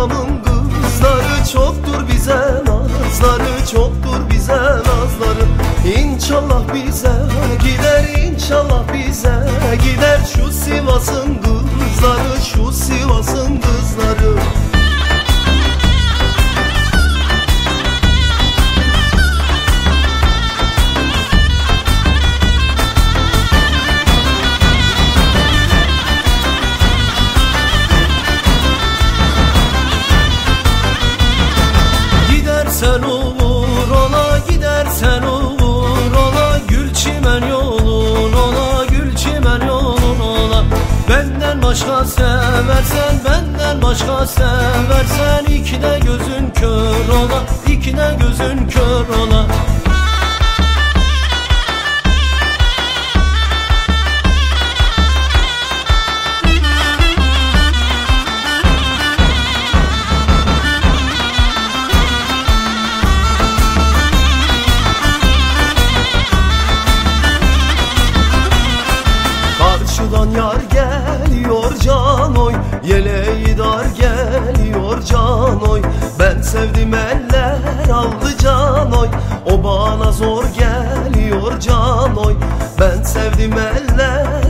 bayramın kızları çoktur bize nazları çoktur bize nazları. İnşallah bize başka seversen benden başka seversen iki de gözün kör ola iki de gözün kör ola yar geliyor can oy Yeleği dar geliyor can oy. Ben sevdim eller aldı can oy O bana zor geliyor can oy. Ben sevdim eller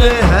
诶